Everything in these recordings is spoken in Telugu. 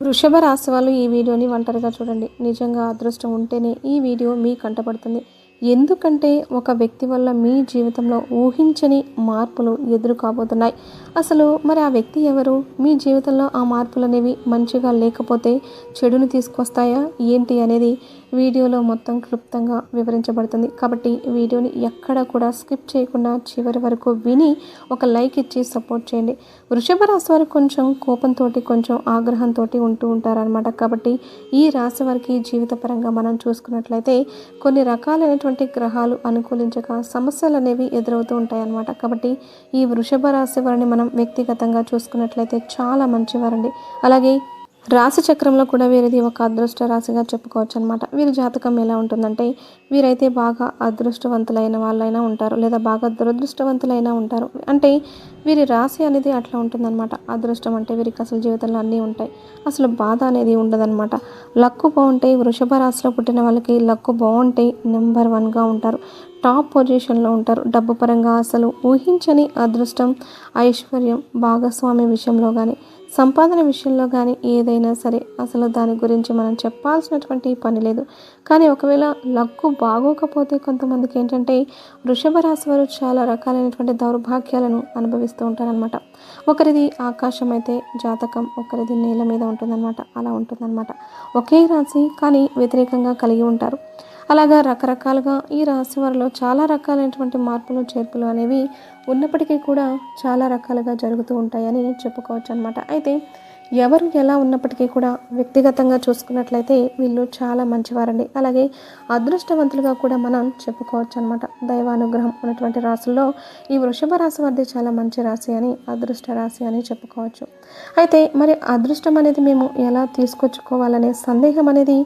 వృషభ రాశి వాళ్ళు ఈ వీడియోని ఒంటరిగా చూడండి. నిజంగా అదృష్టం ఉంటేనే ఈ వీడియో మీ కంటపడుతుంది ఎందుకంటే ఒక వ్యక్తి వల్ల మీ జీవితంలో ఊహించని మార్పులు ఎదురు కాబోతున్నాయి. అసలు మరి ఆ వ్యక్తి ఎవరు? మీ జీవితంలో ఆ మార్పులు అనేవి మంచిగా లేకపోతే చెడుని తీసుకొస్తాయా? ఏంటి అనేది వీడియోలో మొత్తం క్లుప్తంగా వివరించబడుతుంది. కాబట్టి వీడియోని ఎక్కడ కూడా స్కిప్ చేయకుండా చివరి వరకు విని ఒక లైక్ ఇచ్చి సపోర్ట్ చేయండి. వృషభ రాశి వారు కొంచెం కోపంతో కొంచెం ఆగ్రహంతో ఉంటూ ఉంటారనమాట కాబట్టి ఈ రాశి వారికి జీవితపరంగా మనం చూసుకున్నట్లయితే కొన్ని రకాలైనటువంటి గ్రహాలు అనుకూలించక సమస్యలు అనేవి ఎదురవుతూ ఉంటాయన్నమాట. కాబట్టి ఈ వృషభ రాశి వారిని మనం వ్యక్తిగతంగా చూసుకున్నట్లయితే చాలా మంచివారండి. అలాగే రాశి చక్రంలో కూడా వీరిది ఒక అదృష్ట రాశిగా చెప్పుకోవచ్చు అనమాట వీరి జాతకం ఎలా ఉంటుందంటే వీరైతే బాగా అదృష్టవంతులైన వాళ్ళైనా ఉంటారు లేదా బాగా దురదృష్టవంతులైనా ఉంటారు. అంటే వీరి రాశి అనేది అట్లా ఉంటుందన్నమాట. అదృష్టం అంటే వీరికి అసలు జీవితంలో అన్నీ ఉంటాయి. అసలు బాధ అనేది ఉండదన్నమాట. లక్కు బాగుంటే వృషభ రాశిలో పుట్టిన వాళ్ళకి లక్కు బాగుంటే నెంబర్ వన్గా ఉంటారు. టాప్ పొజిషన్లో ఉంటారు. డబ్బు పరంగా అసలు ఊహించని అదృష్టం ఐశ్వర్యం భాగస్వామి విషయంలో కానీ సంపాదన విషయంలో కానీ ఏదైనా సరే అసలు దాని గురించి మనం చెప్పాల్సినటువంటి పని లేదు. కానీ ఒకవేళ లక్కు బాగోకపోతే కొంతమందికి ఏంటంటే వృషభ రాశి వారు చాలా రకాలైనటువంటి దౌర్భాగ్యాలను అనుభవిస్తూ ఉంటారనమాట ఒకరిది ఆకాశం అయితే జాతకం ఒకరిది నేల మీద ఉంటుందన్నమాట. అలా ఉంటుందన్నమాట. ఒకే రాశి కానీ వ్యతిరేకంగా కలిగి ఉంటారు. అలాగా రకరకాలుగా ఈ రాశి వారిలో చాలా రకాలైనటువంటి మార్పులు చేర్పులు అనేవి ఉన్నప్పటికీ కూడా చాలా రకాలుగా జరుగుతూ ఉంటాయని చెప్పుకోవచ్చు అనమాట అయితే ఎవరు ఎలా ఉన్నప్పటికీ కూడా వ్యక్తిగతంగా చూసుకున్నట్లయితే వీళ్ళు చాలా మంచివారండి. అలాగే అదృష్టవంతులుగా కూడా మనం చెప్పుకోవచ్చు అనమాట దైవానుగ్రహం ఉన్నటువంటి రాసుల్లో ఈ వృషభ రాశి వారిది చాలా మంచి రాశి అని అదృష్ట రాశి అని చెప్పుకోవచ్చు. అయితే మరి అదృష్టం అనేది మేము ఎలా తీసుకొచ్చుకోవాలనే సందేహం అనేది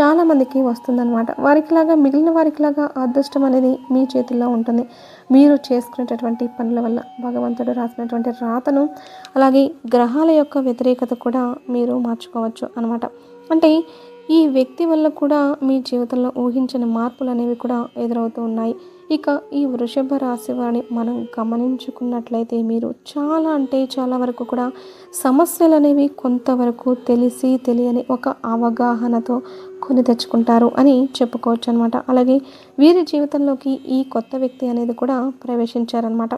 చాలామందికి వస్తుందన్నమాట. వారికిలాగా మిగిలిన వారికిలాగా అదృష్టం అనేది మీ చేతుల్లో ఉంటుంది. మీరు చేసుకునేటటువంటి పనుల వల్ల భగవంతుడు రాసినటువంటి రాతను అలాగే గ్రహాల యొక్క వ్యతిరేకత కూడా మీరు మార్చుకోవచ్చు అనమాట అంటే ఈ వ్యక్తి వల్ల కూడా మీ జీవితంలో ఊహించని మార్పులు అనేవి కూడా ఎదురవుతూ ఉన్నాయి. ఇక ఈ వృషభ రాశి వారిని మనం గమనించుకున్నట్లయితే మీరు చాలా అంటే చాలా వరకు కూడా సమస్యలు అనేవి కొంతవరకు తెలిసి తెలియని ఒక అవగాహనతో కొని తెచ్చుకుంటారు అని చెప్పుకోవచ్చు అనమాట అలాగే వీరి జీవితంలోకి ఈ కొత్త వ్యక్తి అనేది కూడా ప్రవేశించారనమాట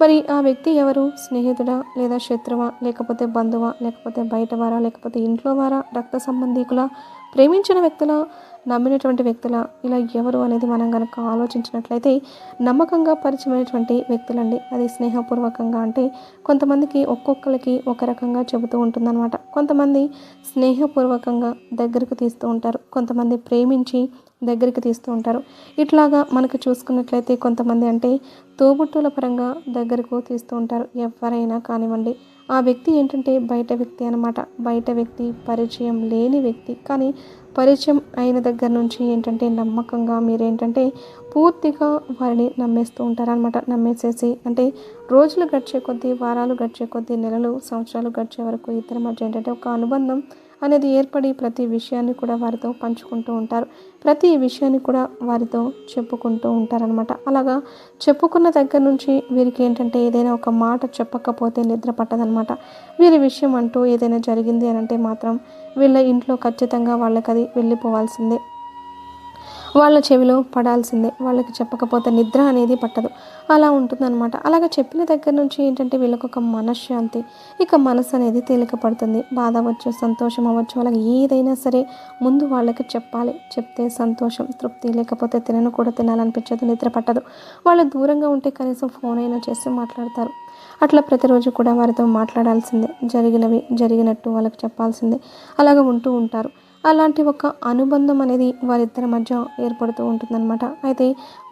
మరి ఆ వ్యక్తి ఎవరు? స్నేహితుడా లేదా శత్రువా? లేకపోతే బంధువా? లేకపోతే బయట వారా లేకపోతే ఇంట్లో వారా రక్త సంబంధీకుల? ప్రేమించిన వ్యక్తుల? నమ్మినటువంటి వ్యక్తుల ఇలా ఎవరు అనేది మనం కనుక ఆలోచించినట్లయితే నమ్మకంగా పరిచయమైనటువంటి వ్యక్తులండి. అది స్నేహపూర్వకంగా అంటే కొంతమందికి ఒక్కొక్కరికి ఒక రకంగా చెబుతూ ఉంటుందన్నమాట. కొంతమంది స్నేహపూర్వకంగా దగ్గరకు తీస్తూ ఉంటారు. కొంతమంది ప్రేమించి దగ్గరికి తీస్తూ ఉంటారు. ఇట్లాగా మనకు చూసుకున్నట్లయితే కొంతమంది అంటే తోబుట్టుల పరంగా దగ్గరకు తీస్తూ ఉంటారు. ఎవరైనా కానివ్వండి. ఆ వ్యక్తి ఏంటంటే బయట వ్యక్తి అనమాట బయట వ్యక్తి పరిచయం లేని వ్యక్తి. కానీ పరిచయం అయిన దగ్గర నుంచి ఏంటంటే నమ్మకంగా మీరేంటంటే పూర్తిగా వారిని నమ్మేస్తూ ఉంటారనమాట నమ్మేసేసి అంటే రోజులు గడిచే కొద్దీ వారాలు గడిచే కొద్దీ నెలలు సంవత్సరాలు గడిచే వరకు ఇద్దరి మధ్య ఏంటంటే ఒక అనుబంధం అనేది ఏర్పడి ప్రతి విషయాన్ని కూడా వారితో పంచుకుంటూ ఉంటారు. ప్రతి విషయాన్ని కూడా వారితో చెప్పుకుంటూ ఉంటారనమాట అలాగా చెప్పుకున్న దగ్గర నుంచి వీరికి ఏంటంటే ఏదైనా ఒక మాట చెప్పకపోతే నిద్ర పట్టదనమాట వీరి విషయం అంటూ ఏదైనా జరిగింది అని అంటే మాత్రం వీళ్ళ ఇంట్లో ఖచ్చితంగా వాళ్ళకి అది వెళ్ళిపోవాల్సిందే. వాళ్ళ చెవిలో పడాల్సిందే. వాళ్ళకి చెప్పకపోతే నిద్ర అనేది పట్టదు. అలా ఉంటుందన్నమాట. అలాగ చెప్పిన దగ్గర నుంచి ఏంటంటే వీళ్ళకి ఒక మనశ్శాంతి. ఇక మనసు అనేది తేలిక పడుతుంది. బాధ అవ్వచ్చు సంతోషం అవ్వచ్చు వాళ్ళకి ఏదైనా సరే ముందు వాళ్ళకి చెప్పాలి. చెప్తే సంతోషం తృప్తి లేకపోతే తినను కూడా తినాలనిపించదు నిద్ర పట్టదు. వాళ్ళు దూరంగా ఉంటే కనీసం ఫోన్ అయినా చేసి మాట్లాడతారు. అట్లా ప్రతిరోజు కూడా వారితో మాట్లాడాల్సిందే. జరిగినవి జరిగినట్టు వాళ్ళకి చెప్పాల్సిందే. అలాగ ఉంటూ ఉంటారు. అలాంటి ఒక అనుబంధం అనేది వారిద్దరి మధ్య ఏర్పడుతూ ఉంటుందన్నమాట. అయితే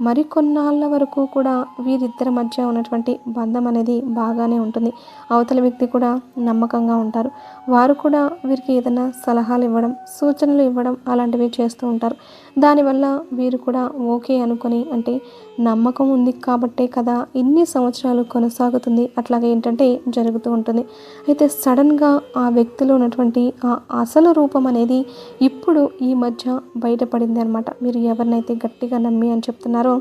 మరికొన్నాళ్ళ వరకు కూడా వీరిద్దరి మధ్య ఉన్నటువంటి బంధం అనేది బాగానే ఉంటుంది. అవతల వ్యక్తి కూడా నమ్మకంగా ఉంటారు. వారు కూడా వీరికి ఏదైనా సలహాలు ఇవ్వడం సూచనలు ఇవ్వడం అలాంటివి చేస్తూ ఉంటారు. దానివల్ల వీరు కూడా ఓకే అనుకొని అంటే నమ్మకం ఉంది కాబట్టే కదా ఇన్ని సంవత్సరాలు కొనసాగుతుంది. అట్లాగే ఏంటంటే జరుగుతూ ఉంటుంది. అయితే సడన్గా ఆ వ్యక్తిలో ఉన్నటువంటి ఆ అసలు రూపం అనేది ఇప్పుడు ఈ మధ్య బయటపడింది అనమాట మీరు ఎవరినైతే గట్టిగా నమ్మి అని చెప్తున్నారో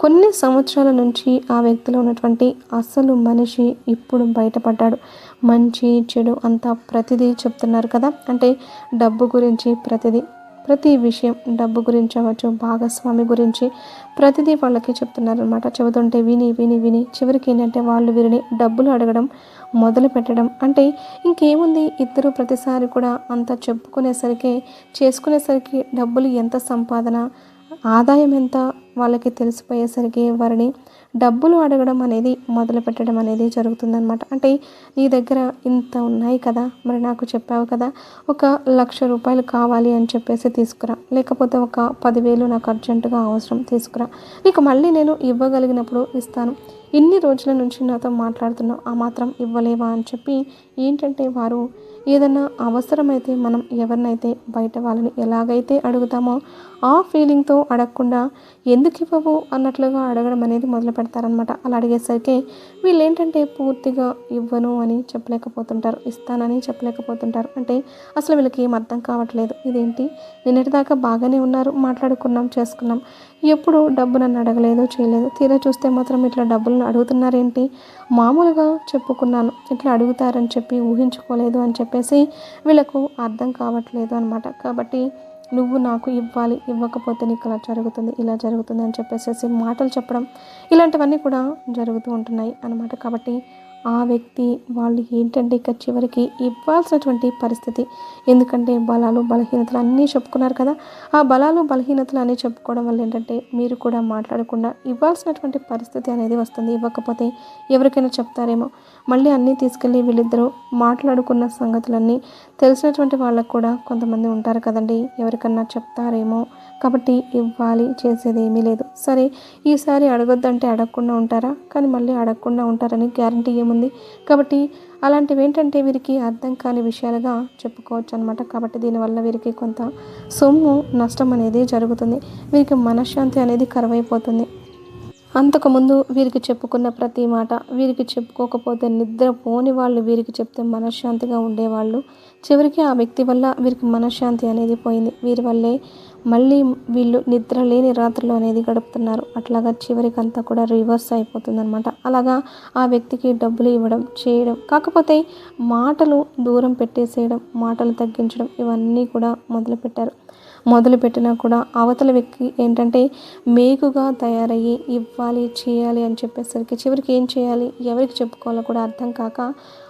కొన్ని సంవత్సరాల నుంచి ఆ వ్యక్తిలో ఉన్నటువంటి అసలు మనిషి ఇప్పుడు బయటపడ్డాడు. మంచి చెడు అంతా ప్రతిదీ చెప్తున్నారు కదా. అంటే డబ్బు గురించి ప్రతిదీ. ప్రతి విషయం డబ్బు గురించి అవ్వచ్చు భాగస్వామి గురించి ప్రతిదీ వాళ్ళకి చెప్తున్నారనమాట చెబుతుంటే విని విని విని చివరికి ఏంటంటే వాళ్ళు వీరిని డబ్బులు అడగడం మొదలు పెట్టడం. అంటే ఇంకేముంది? ఇద్దరు ప్రతిసారి కూడా అంత చెప్పుకునేసరికి చేసుకునేసరికి డబ్బులు ఎంత సంపాదన? ఆదాయం ఎంత వాళ్ళకి తెలిసిపోయేసరికి వారిని డబ్బులు అడగడం అనేది మొదలు పెట్టడం అనేది జరుగుతుందనమాట అంటే నీ దగ్గర ఇంత ఉన్నాయి కదా మరి నాకు చెప్పావు కదా ఒక లక్ష రూపాయలు కావాలి అని చెప్పేసి తీసుకురా. లేకపోతే ఒక పదివేలు నాకు అర్జెంటుగా అవసరం తీసుకురా. నీకు మళ్ళీ నేను ఇవ్వగలిగినప్పుడు ఇస్తాను. ఇన్ని రోజుల నుంచి నాతో మాట్లాడుతున్నావు ఆ మాత్రం ఇవ్వలేవా అని చెప్పి ఏంటంటే వారు ఏదైనా అవసరమైతే మనం ఎవరినైతే బయట వాళ్ళని ఎలాగైతే అడుగుతామో ఆ ఫీలింగ్తో అడగకుండా ఎందుకు ఇవ్వవు? అన్నట్లుగా అడగడం అనేది మొదలు పెడతారనమాట అలా అడిగేసరికి వీళ్ళు ఏంటంటే పూర్తిగా ఇవ్వను అని చెప్పలేకపోతుంటారు ఇస్తానని చెప్పలేకపోతుంటారు. అంటే అసలు వీళ్ళకి ఏం అర్థం కావట్లేదు. ఇదేంటి? నిన్నటిదాకా బాగానే ఉన్నారు మాట్లాడుకున్నాం చేసుకున్నాం. ఎప్పుడు డబ్బు నన్ను అడగలేదు చేయలేదు. తీరా చూస్తే మాత్రం ఇట్లా డబ్బులను అడుగుతున్నారేంటి? మామూలుగా చెప్పుకున్నాను. ఇట్లా అడుగుతారని చెప్పి ఊహించుకోలేదు అని చెప్పేసి వీళ్ళకు అర్థం కావట్లేదు అనమాట కాబట్టి నువ్వు నాకు ఇవ్వాలి ఇవ్వకపోతే నీకు అలా జరుగుతుంది ఇలా జరుగుతుంది అని చెప్పేసి మాటలు చెప్పడం ఇలాంటివన్నీ కూడా జరుగుతూ ఉంటున్నాయి అన్నమాట. కాబట్టి ఆ వ్యక్తి వాళ్ళు ఏంటంటే ఇక చివరికి ఇవ్వాల్సినటువంటి పరిస్థితి. ఎందుకంటే బలాలు బలహీనతలు అన్నీ చెప్పుకున్నారు కదా. ఆ బలాలు బలహీనతలు అన్నీ చెప్పుకోవడం వల్ల ఏంటంటే మీరు కూడా మాట్లాడకుండా ఇవ్వాల్సినటువంటి పరిస్థితి అనేది వస్తుంది. ఇవ్వకపోతే ఎవరికైనా చెప్తారేమో. మళ్ళీ అన్నీ తీసుకెళ్ళి వీళ్ళిద్దరూ మాట్లాడుకున్న సంగతులన్నీ తెలిసినటువంటి వాళ్ళకు కూడా కొంతమంది ఉంటారు కదండి. ఎవరికన్నా చెప్తారేమో. కాబట్టి ఇవ్వాలి చేసేది ఏమీ లేదు. సరే ఈసారి అడగొద్దంటే అడగకుండా ఉంటారా? కానీ మళ్ళీ అడగకుండా ఉంటారని గ్యారంటీ ఏముంది? కాబట్టి అలాంటివి ఏంటంటే వీరికి అర్థం కాని విషయాలుగా చెప్పుకోవచ్చు అనమాట కాబట్టి దీనివల్ల వీరికి కొంత సొమ్ము నష్టం అనేది జరుగుతుంది. వీరికి మనశ్శాంతి అనేది కరువైపోతుంది. అంతకుముందు వీరికి చెప్పుకున్న ప్రతి మాట వీరికి చెప్పుకోకపోతే నిద్ర పోని వాళ్ళు వీరికి చెప్తే మనశ్శాంతిగా ఉండేవాళ్ళు. చివరికి ఆ వ్యక్తి వల్ల వీరికి మనశ్శాంతి అనేది పోయింది. వీరి వల్లే మళ్ళీ వీళ్ళు నిద్ర లేని రాత్రులు అనేది గడుపుతున్నారు. అట్లాగా చివరికి అంతా కూడా రివర్స్ అయిపోతుందన్నమాట. అలాగా ఆ వ్యక్తికి డబ్బులు ఇవ్వడం చేయడం కాకపోతే మాటలు దూరం పెట్టేసేయడం మాటలు తగ్గించడం ఇవన్నీ కూడా మొదలుపెట్టారు. మొదలుపెట్టినా కూడా అవతల వ్యక్తి ఏంటంటే మేకుగా తయారయ్యి ఇవ్వాలి చేయాలి అని చెప్పేసరికి చివరికి ఏం చేయాలి ఎవరికి చెప్పుకోవాలో కూడా అర్థం కాక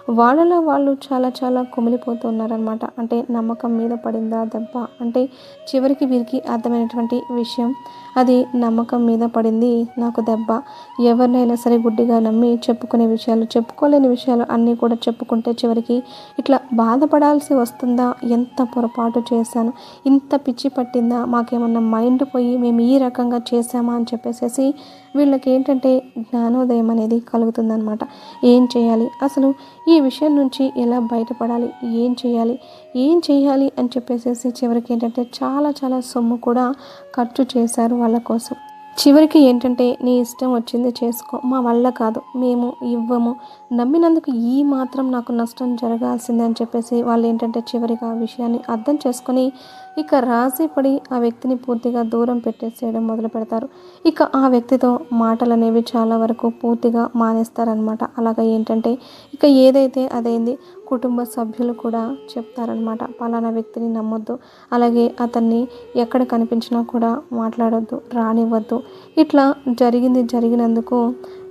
వాళ్ళలో వాళ్ళు చాలా చాలా కుమిలిపోతూ ఉన్నారనమాట అంటే నమ్మకం మీద పడిందా దెబ్బ? అంటే చివరికి వీరికి అర్థమైనటువంటి విషయం అది నమ్మకం మీద పడింది నాకు దెబ్బ. ఎవరినైనా సరే గుడ్డిగా నమ్మి చెప్పుకునే విషయాలు చెప్పుకోలేని విషయాలు అన్నీ కూడా చెప్పుకుంటే చివరికి ఇట్లా బాధపడాల్సి వస్తుందా? ఎంత పొరపాటు చేశాను? ఇంత పిచ్చి పట్టిందా? మాకేమన్నా మైండ్ పోయి మేము ఈ రకంగా చేసామా అని చెప్పేసేసి వీళ్ళకి ఏంటంటే జ్ఞానోదయం అనేది కలుగుతుందనమాట ఏం చేయాలి? అసలు ఈ విషయం నుంచి ఎలా బయటపడాలి? ఏం చేయాలి? ఏం చేయాలి? అని చెప్పేసేసి చివరికి ఏంటంటే చాలా చాలా సొమ్ము కూడా ఖర్చు చేశారు వాళ్ళ కోసం. చివరికి ఏంటంటే నీ ఇష్టం వచ్చింది చేసుకో. మా వల్ల కాదు. మేము ఇవ్వము. నమ్మినందుకు ఈ మాత్రం నాకు నష్టం జరగాల్సిందే అని చెప్పేసి వాళ్ళు ఏంటంటే చివరిగా ఆ విషయాన్ని అర్థం చేసుకొని ఇక రాజీపడి ఆ వ్యక్తిని పూర్తిగా దూరం పెట్టేసేయడం మొదలు పెడతారు. ఇక ఆ వ్యక్తితో మాటలు అనేవి చాలా వరకు పూర్తిగా మానేస్తారనమాట అలాగా ఏంటంటే ఇక ఏదైతే అదైంది కుటుంబ సభ్యులు కూడా చెప్తారనమాట పలానా వ్యక్తిని నమ్మొద్దు అలాగే అతన్ని ఎక్కడ కనిపించినా కూడా మాట్లాడొద్దు రానివ్వద్దు. ఇట్లా జరిగింది జరిగినందుకు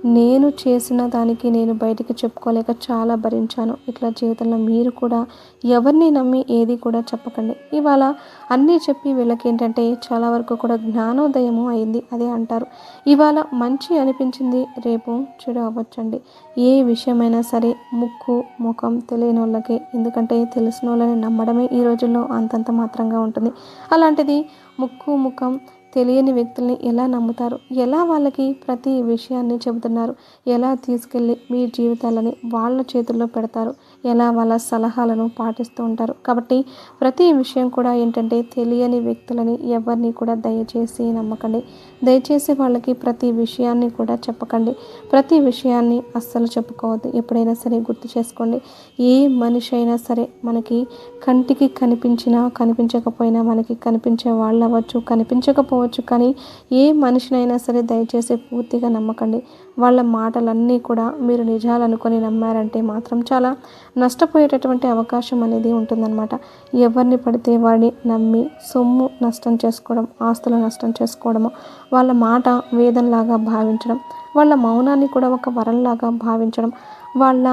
నేను చేసిన దానికి నేను బయటికి చెప్పుకోలేక చాలా భరించాను. ఇట్లా జీవితంలో మీరు కూడా ఎవరిని నమ్మి ఏది కూడా చెప్పకండి. ఇవాళ అన్నీ చెప్పి వీళ్ళకి ఏంటంటే చాలా వరకు కూడా జ్ఞానోదయము అయింది. అదే అంటారు. ఇవాళ మంచి అనిపించింది రేపు చెడు అవ్వచ్చండి. ఏ విషయమైనా సరే ముక్కు ముఖం తెలియని వాళ్ళకి ఎందుకంటే తెలిసిన వాళ్ళని నమ్మడమే ఈ రోజుల్లో అంతంత మాత్రంగా ఉంటుంది. అలాంటిది ముక్కు ముఖం తెలియని వ్యక్తుల్ని ఎలా నమ్ముతారు? ఎలా వాళ్ళకి ప్రతి విషయాన్ని చెబుతున్నారు? ఎలా తీసుకెళ్ళి మీ జీవితాలని వాళ్ళ చేతుల్లో పెడతారు? ఎలా వాళ్ళ సలహాలను పాటిస్తూ ఉంటారు. కాబట్టి ప్రతి విషయం కూడా ఏంటంటే తెలియని వ్యక్తులని ఎవరిని కూడా దయచేసి నమ్మకండి. దయచేసి వాళ్ళకి ప్రతి విషయాన్ని కూడా చెప్పకండి. ప్రతి విషయాన్ని అస్సలు చెప్పుకోవద్దు. ఎప్పుడైనా సరే గుర్తు చేసుకోండి. ఏ మనిషి అయినా సరే మనకి కంటికి కనిపించినా కనిపించకపోయినా మనకి కనిపించే వాళ్ళు అవ్వచ్చు కనిపించకపోవచ్చు కానీ ఏ మనిషినైనా సరే దయచేసి పూర్తిగా నమ్మకండి. వాళ్ళ మాటలన్నీ కూడా మీరు నిజాలనుకొని నమ్మారంటే మాత్రం చాలా నష్టపోయేటటువంటి అవకాశం అనేది ఉంటుందన్నమాట. ఎవరిని పడితే వాడిని నమ్మి సొమ్ము నష్టం చేసుకోవడం ఆస్తులు నష్టం చేసుకోవడము వాళ్ళ మాట వేదంలాగా భావించడం వాళ్ళ మౌనాన్ని కూడా ఒక వరంలాగా భావించడం వాళ్ళ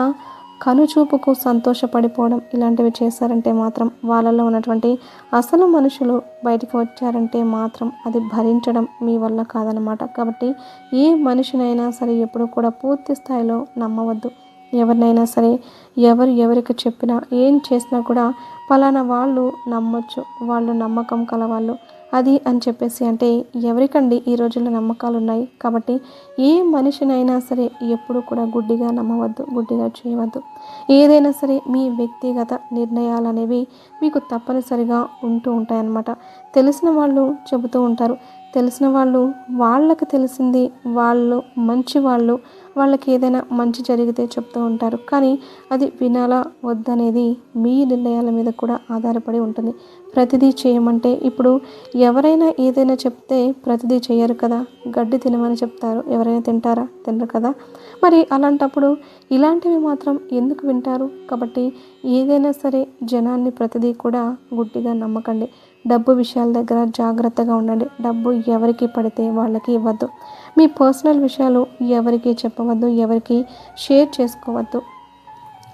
కనుచూపుకు సంతోషపడిపోవడం ఇలాంటివి చేశారంటే మాత్రం వాళ్ళలో ఉన్నటువంటి అసలు మనుషులు బయటకు వచ్చారంటే మాత్రం అది భరించడం మీ వల్ల కాదనమాట కాబట్టి ఏ మనిషినైనా సరే ఎప్పుడు కూడా పూర్తి స్థాయిలో నమ్మవద్దు. ఎవరినైనా సరే ఎవరు ఎవరికి చెప్పినా ఏం చేసినా కూడా పలానా వాళ్ళు నమ్మొచ్చు. వాళ్ళు నమ్మకం కలవాళ్ళు. అది అని చెప్పేసి అంటే ఎవరికండి ఈ రోజుల్లో నమ్మకాలు ఉన్నాయి కాబట్టి ఏ మనిషినైనా సరే ఎప్పుడు కూడా గుడ్డిగా నమ్మవద్దు గుడ్డిగా చేయవద్దు. ఏదైనా సరే మీ వ్యక్తిగత నిర్ణయాలు అనేవి మీకు తప్పనిసరిగా ఉంటూ ఉంటాయన్నమాట. తెలిసిన వాళ్ళు చెబుతూ ఉంటారు. తెలిసిన వాళ్ళు వాళ్ళకి తెలిసింది వాళ్ళు మంచి వాళ్ళు వాళ్ళకి ఏదైనా మంచి జరిగితే చెప్తూ ఉంటారు. కానీ అది వినాలా వద్దనేది మీ నిర్ణయాల మీద కూడా ఆధారపడి ఉంటుంది. ప్రతిదీ చేయమంటే ఇప్పుడు ఎవరైనా ఏదైనా చెప్తే ప్రతిదీ చేయరు కదా. గడ్డి తినమని చెప్తారు. ఎవరైనా తింటారా? తినరు కదా. మరి అలాంటప్పుడు ఇలాంటివి మాత్రం ఎందుకు వింటారు? కాబట్టి ఏదైనా సరే జనాన్ని ప్రతిదీ కూడా గుడ్డిగా నమ్మకండి. డబ్బు విషయాల దగ్గర జాగ్రత్తగా ఉండండి. డబ్బు ఎవరికి పడితే వాళ్ళకి ఇవ్వద్దు. మీ పర్సనల్ విషయాలు ఎవరికి చెప్పవద్దు ఎవరికి షేర్ చేసుకోవద్దు.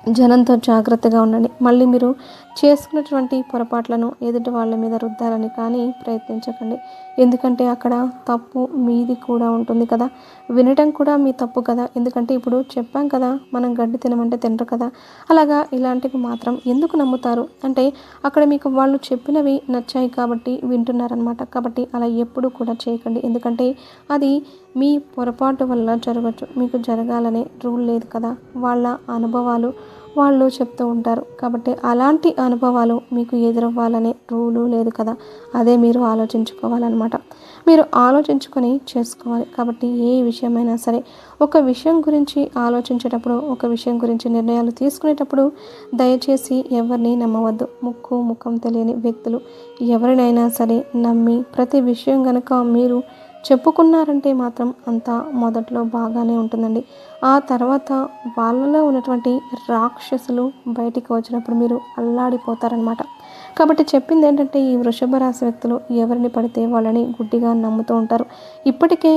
జనంతో జాగ్రత్తగా ఉండండి. మళ్ళీ మీరు చేసుకున్నటువంటి పొరపాట్లను ఎదుటి వాళ్ళ మీద రుద్దాలని కానీ ప్రయత్నించకండి. ఎందుకంటే అక్కడ తప్పు మీది కూడా ఉంటుంది కదా. వినటం కూడా మీ తప్పు కదా. ఎందుకంటే ఇప్పుడు చెప్పాం కదా మనం గడ్డి తినమంటే తినరు కదా. అలాగా ఇలాంటివి మాత్రం ఎందుకు నమ్ముతారు? అంటే అక్కడ మీకు వాళ్ళు చెప్పినవి నచ్చాయి కాబట్టి వింటున్నారనమాట కాబట్టి అలా ఎప్పుడు కూడా చేయకండి. ఎందుకంటే అది మీ పొరపాటు వల్ల జరగచ్చు. మీకు జరగాలనే రూల్ లేదు కదా. వాళ్ళ అనుభవాలు వాళ్ళు చెప్తూ ఉంటారు. కాబట్టి అలాంటి అనుభవాలు మీకు ఎదురవ్వాలనే రూలు లేదు కదా? అదే మీరు ఆలోచించుకోవాలన్నమాట. మీరు ఆలోచించుకొని చేసుకోవాలి. కాబట్టి ఏ విషయమైనా సరే ఒక విషయం గురించి ఆలోచించేటప్పుడు ఒక విషయం గురించి నిర్ణయాలు తీసుకునేటప్పుడు దయచేసి ఎవరిని నమ్మవద్దు. ముక్కు ముఖం తెలియని వ్యక్తులు ఎవరినైనా సరే నమ్మి ప్రతి విషయం కనుక మీరు చెప్పుకున్నారంటే మాత్రం అంతా మొదట్లో బాగానే ఉంటుందండి. ఆ తర్వాత వాళ్ళలో ఉన్నటువంటి రాక్షసులు బయటికి వచ్చినప్పుడు మీరు అల్లాడిపోతారనమాట కాబట్టి చెప్పింది ఏంటంటే ఈ వృషభ రాశి వ్యక్తులు ఎవరిని పడితే వాళ్ళని గుడ్డిగా నమ్ముతూ ఉంటారు. ఇప్పటికే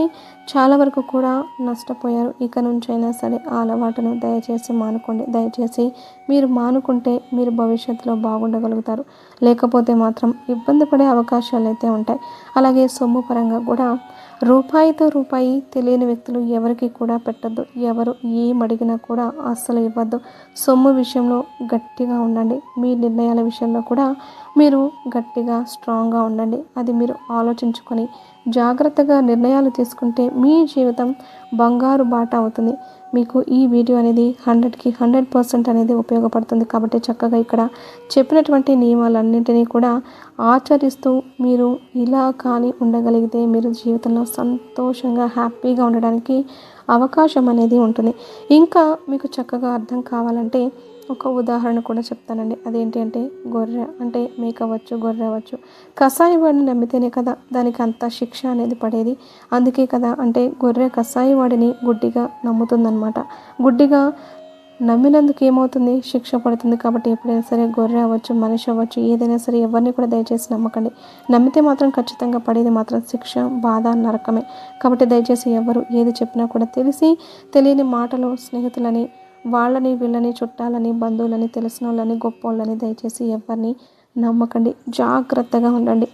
చాలా వరకు కూడా నష్టపోయారు. ఇక నుంచైనా సరే ఆ అలవాటును దయచేసి మానుకోండి. దయచేసి మీరు మానుకుంటే మీరు భవిష్యత్తులో బాగుండగలుగుతారు. లేకపోతే మాత్రం ఇబ్బంది పడే అవకాశాలు అయితే ఉంటాయి. అలాగే సొమ్ము పరంగా కూడా రూపాయితో రూపాయి తెలియని వ్యక్తులు ఎవరికి కూడా పెట్టద్దు. ఎవరు ఏం అడిగినా కూడా అస్సలు ఇవ్వద్దు. సొమ్ము విషయంలో గట్టిగా ఉండండి. మీ నిర్ణయాల విషయంలో కూడా మీరు గట్టిగా స్ట్రాంగ్గా ఉండండి. అది మీరు ఆలోచించుకొని జాగ్రత్తగా నిర్ణయాలు తీసుకుంటే మీ జీవితం బంగారు బాట అవుతుంది. మీకు ఈ వీడియో అనేది హండ్రెడ్కి హండ్రెడ్ పర్సెంట్ అనేది ఉపయోగపడుతుంది. కాబట్టి చక్కగా ఇక్కడ చెప్పినటువంటి నియమాలన్నింటినీ కూడా ఆచరిస్తూ మీరు ఇలా కానీ ఉండగలిగితే మీరు జీవితంలో సంతోషంగా హ్యాపీగా ఉండడానికి అవకాశం అనేది ఉంటుంది. ఇంకా మీకు చక్కగా అర్థం కావాలంటే ఒక ఉదాహరణ కూడా చెప్తానండి. అదేంటి అంటే గొర్రె అంటే మేక అవ్వచ్చు గొర్రె అవ్వచ్చు. కషాయి వాడిని నమ్మితేనే కదా దానికి అంత శిక్ష అనేది పడేది. అందుకే కదా అంటే గొర్రె కషాయి వాడిని గుడ్డిగా నమ్ముతుందన్నమాట. గుడ్డిగా నమ్మినందుకు ఏమవుతుంది? శిక్ష పడుతుంది కాబట్టి ఎప్పుడైనా సరే గొర్రె అవ్వచ్చు మనిషి అవ్వచ్చు ఏదైనా సరే ఎవరిని కూడా దయచేసి నమ్మకండి. నమ్మితే మాత్రం ఖచ్చితంగా పడేది మాత్రం శిక్ష బాధ నరకమే. కాబట్టి దయచేసి ఎవరు ఏది చెప్పినా కూడా తెలిసి తెలియని మాటలు స్నేహితులని వాళ్ళని వీళ్ళని చుట్టాలని బంధువులని తెలిసిన వాళ్ళని గొప్ప వాళ్ళని దయచేసి ఎవరిని నమ్మకండి. జాగ్రత్తగా ఉండండి.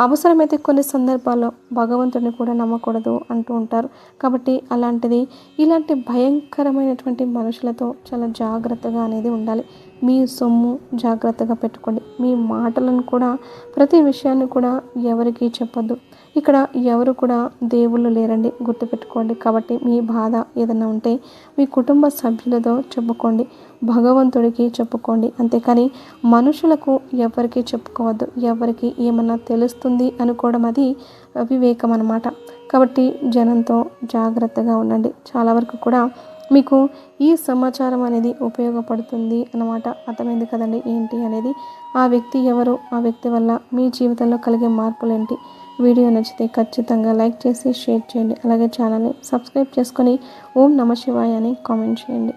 అవసరమైతే కొన్ని సందర్భాల్లో భగవంతుడిని కూడా నమ్మకూడదు అంటూ ఉంటారు. కాబట్టి అలాంటిది ఇలాంటి భయంకరమైనటువంటి మనుషులతో చాలా జాగ్రత్తగా అనేది ఉండాలి. మీ సొమ్ము జాగ్రత్తగా పెట్టుకోండి. మీ మాటలను కూడా ప్రతి విషయాన్ని కూడా ఎవరికి చెప్పొద్దు. ఇక్కడ ఎవరు కూడా దేవుళ్ళు లేరండి గుర్తుపెట్టుకోండి. కాబట్టి మీ బాధ ఏదైనా ఉంటే మీ కుటుంబ సభ్యులతో చెప్పుకోండి. భగవంతుడికి చెప్పుకోండి. అంతేకాని మనుషులకు ఎవరికి చెప్పుకోవద్దు. ఎవరికి ఏమన్నా తెలుస్తుంది అనుకోవడం అది వివేకం అనమాట కాబట్టి జనంతో జాగ్రత్తగా ఉండండి. చాలా వరకు కూడా మీకు ఈ సమాచారం అనేది ఉపయోగపడుతుంది అన్నమాట. అర్థమైంది కదండి ఏంటి అనేది? ఆ వ్యక్తి ఎవరు? ఆ వ్యక్తి వల్ల మీ జీవితంలో కలిగే మార్పులు ఏంటి వీడియో నచ్చితే ఖచ్చితంగా లైక్ చేసి షేర్ చేయండి. అలాగే ఛానల్ని సబ్స్క్రైబ్ చేసుకొని ఓం నమ శివాయ అని కామెంట్ చేయండి.